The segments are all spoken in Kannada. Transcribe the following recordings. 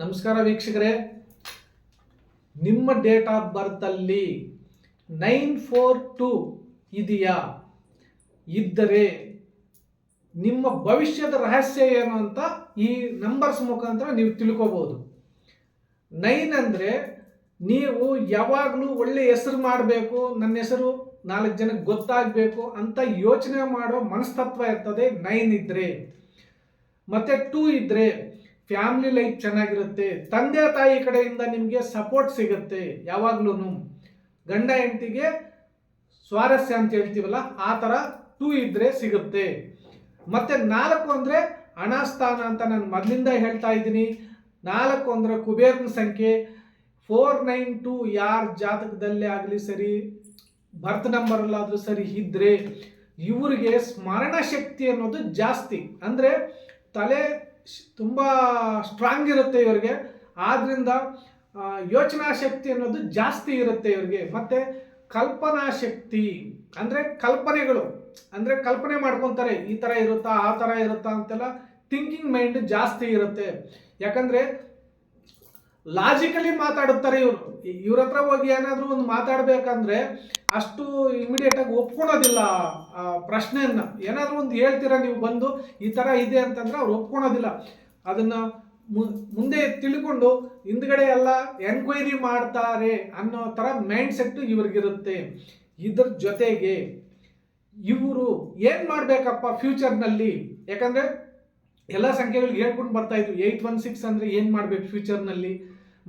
ನಮಸ್ಕಾರ ವೀಕ್ಷಕರೇ. ನಿಮ್ಮ ಡೇಟ್ ಆಫ್ ಬರ್ತಲ್ಲಿ ನೈನ್ ಫೋರ್ ಟು ಇದೆಯಾ? ಇದ್ದರೆ ನಿಮ್ಮ ಭವಿಷ್ಯದ ರಹಸ್ಯ ಏನು ಅಂತ ಈ ನಂಬರ್ಸ್ ಮುಖಾಂತರ ನೀವು ತಿಳ್ಕೊಬೋದು. ನೈನ್ ಅಂದರೆ ನೀವು ಯಾವಾಗಲೂ ಒಳ್ಳೆ ಹೆಸರು ಮಾಡಬೇಕು, ನನ್ನ ಹೆಸರು ನಾಲ್ಕು ಜನಕ್ಕೆ ಗೊತ್ತಾಗಬೇಕು ಅಂತ ಯೋಚನೆ ಮಾಡೋ ಮನಸ್ತತ್ವ ಇರ್ತದೆ ನೈನ್ ಇದ್ದರೆ ಮತ್ತೆ ಟೂ ಇದ್ದರೆ ಫ್ಯಾಮಿಲಿ ಲೈಫ್ ಚೆನ್ನಾಗಿರುತ್ತೆ, ತಂದೆ ತಾಯಿ ಕಡೆಯಿಂದ ನಿಮಗೆ ಸಪೋರ್ಟ್ ಸಿಗುತ್ತೆ ಯಾವಾಗ್ಲೂ ಗಂಡ ಹೆಂಡತಿಗೆ ಸ್ವಾರಸ್ಯ ಅಂತ ಹೇಳ್ತೀವಲ್ಲ, ಆ ಥರ ಟೂ ಇದ್ದರೆ ಸಿಗುತ್ತೆ. ಮತ್ತೆ ನಾಲ್ಕು ಅಂದರೆ ಹಣಸ್ಥಾನ ಅಂತ ನಾನು ಮೊದಲಿಂದ ಹೇಳ್ತಾ ಇದ್ದೀನಿ. ನಾಲ್ಕು ಅಂದರೆ ಕುಬೇರನ ಸಂಖ್ಯೆ. ಫೋರ್ ನೈನ್ ಟು ಯಾರ ಜಾತಕದಲ್ಲೇ ಆಗಲಿ ಸರಿ ಬರ್ತ್ ನಂಬರಲ್ಲಾದರೂ ಸರಿ ಇದ್ದರೆ ಇವರಿಗೆ ಸ್ಮರಣ ಶಕ್ತಿ ಅನ್ನೋದು ಜಾಸ್ತಿ. ಅಂದರೆ ತಲೆ ತುಂಬ ಸ್ಟ್ರಾಂಗ್ ಇರುತ್ತೆ ಇವರಿಗೆ. ಆದ್ದರಿಂದ ಯೋಚನಾ ಶಕ್ತಿ ಅನ್ನೋದು ಜಾಸ್ತಿ ಇರುತ್ತೆ ಇವರಿಗೆ. ಮತ್ತು ಕಲ್ಪನಾ ಶಕ್ತಿ, ಅಂದರೆ ಕಲ್ಪನೆಗಳು, ಅಂದರೆ ಕಲ್ಪನೆ ಮಾಡ್ಕೊತಾರೆ, ಈ ಥರ ಇರುತ್ತಾ, ಆ ಥರ ಇರುತ್ತಾ ಅಂತೆಲ್ಲ ಥಿಂಕಿಂಗ್ ಮೈಂಡ್ ಜಾಸ್ತಿ ಇರುತ್ತೆ. ಯಾಕಂದರೆ ಲಾಜಿಕಲಿ ಮಾತಾಡುತ್ತಾರೆ ಇವರು. ಇವ್ರ ಹತ್ರ ಹೋಗಿ ಏನಾದರೂ ಒಂದು ಮಾತಾಡಬೇಕಂದ್ರೆ ಅಷ್ಟು ಇಮಿಡಿಯೇಟ್ ಆಗಿ ಒಪ್ಕೊಳೋದಿಲ್ಲ, ಆ ಪ್ರಶ್ನೆಯನ್ನ. ಏನಾದರೂ ಒಂದು ಹೇಳ್ತೀರಾ ನೀವು ಬಂದು, ಈ ಥರ ಇದೆ ಅಂತಂದ್ರೆ ಅವ್ರು ಒಪ್ಕೊಳೋದಿಲ್ಲ. ಅದನ್ನ ಮುಂದೆ ತಿಳ್ಕೊಂಡು ಹಿಂದ್ಗಡೆ ಎಲ್ಲ ಎನ್ಕ್ವೈರಿ ಮಾಡ್ತಾರೆ ಅನ್ನೋ ಥರ ಮೈಂಡ್ ಸೆಟ್ ಇವ್ರಿಗಿರುತ್ತೆ. ಇದ್ರ ಜೊತೆಗೆ ಇವರು ಏನು ಮಾಡಬೇಕಪ್ಪ ಫ್ಯೂಚರ್ನಲ್ಲಿ ಯಾಕಂದರೆ ಎಲ್ಲ ಸಂಖ್ಯೆಗಳಿಗೆ ಹೇಳ್ಕೊಂಡು ಬರ್ತಾ ಇದ್ವಿ. ಏಯ್ಟ್ ಒನ್ ಸಿಕ್ಸ್ ಅಂದರೆ ಏನು ಮಾಡಬೇಕು ಫ್ಯೂಚರ್ನಲ್ಲಿ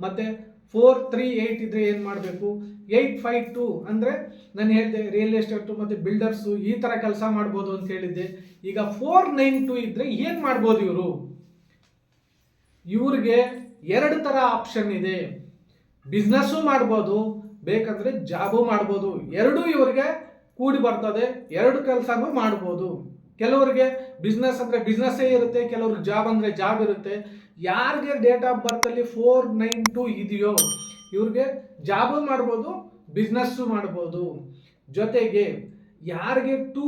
ಮತ್ತು ಫೋರ್ ತ್ರೀ ಏಯ್ಟ್ ಇದ್ದರೆ ಏನು ಮಾಡಬೇಕು? ಏಯ್ಟ್ ಫೈವ್ ಟು ಅಂದರೆ ನಾನು ಹೇಳಿದೆ ರಿಯಲ್ ಎಸ್ಟೇಟು ಮತ್ತು ಬಿಲ್ಡರ್ಸು ಈ ಥರ ಕೆಲಸ ಮಾಡ್ಬೋದು ಅಂತ ಹೇಳಿದ್ದೆ. ಈಗ ಫೋರ್ ನೈನ್ ಟು ಇದ್ದರೆ ಏನು ಮಾಡ್ಬೋದು ಇವರು? ಇವ್ರಿಗೆ ಎರಡು ಥರ ಆಪ್ಷನ್ ಇದೆ. ಬಿಸ್ನೆಸ್ಸು ಮಾಡ್ಬೋದು, ಬೇಕಂದ್ರೆ ಜಾಬು ಮಾಡ್ಬೋದು. ಎರಡೂ ಇವರಿಗೆ ಕೂಡಿ ಬರ್ತದೆ. ಎರಡು ಕೆಲಸನೂ ಮಾಡ್ಬೋದು. ಕೆಲವರಿಗೆ ಬಿಸ್ನೆಸ್ ಅಂದರೆ ಬಿಸ್ನೆಸ್ಸೇ ಇರುತ್ತೆ, ಕೆಲವ್ರಿಗೆ ಜಾಬ್ ಅಂದರೆ ಜಾಬ್ ಇರುತ್ತೆ. ಯಾರಿಗೆ ಡೇಟ್ ಆಫ್ ಬರ್ತಲ್ಲಿ ಫೋರ್ ನೈನ್ ಟು ಇದೆಯೋ, ಇವ್ರಿಗೆ ಜಾಬು ಮಾಡ್ಬೋದು ಬಿಸ್ನೆಸ್ಸು ಮಾಡ್ಬೋದು. ಜೊತೆಗೆ ಯಾರಿಗೆ ಟೂ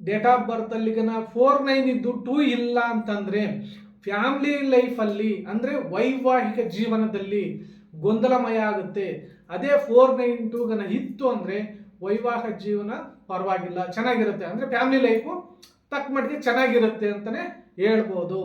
ಡೇಟ್ ಆಫ್ ಬರ್ತಲ್ಲಿಗನ ಫೋರ್ ನೈನ್ ಇದ್ದು ಟೂ ಇಲ್ಲ ಅಂತಂದರೆ ಫ್ಯಾಮಿಲಿ ಲೈಫಲ್ಲಿ ಅಂದರೆ ವೈವಾಹಿಕ ಜೀವನದಲ್ಲಿ ಗೊಂದಲಮಯ ಆಗುತ್ತೆ. ಅದೇ ಫೋರ್ ನೈನ್ ಟೂಗನ ಇತ್ತು ಅಂದರೆ ವೈವಾಹ ಜೀವನ ಪರವಾಗಿಲ್ಲ. ಚೆನ್ನಾಗಿರುತ್ತೆ. ಅಂದರೆ ಫ್ಯಾಮಿಲಿ ಲೈಫು ತಕ್ಕ ಮಟ್ಟಿಗೆ ಚೆನ್ನಾಗಿರುತ್ತೆ ಅಂತಲೇ ಹೇಳ್ಬೋದು.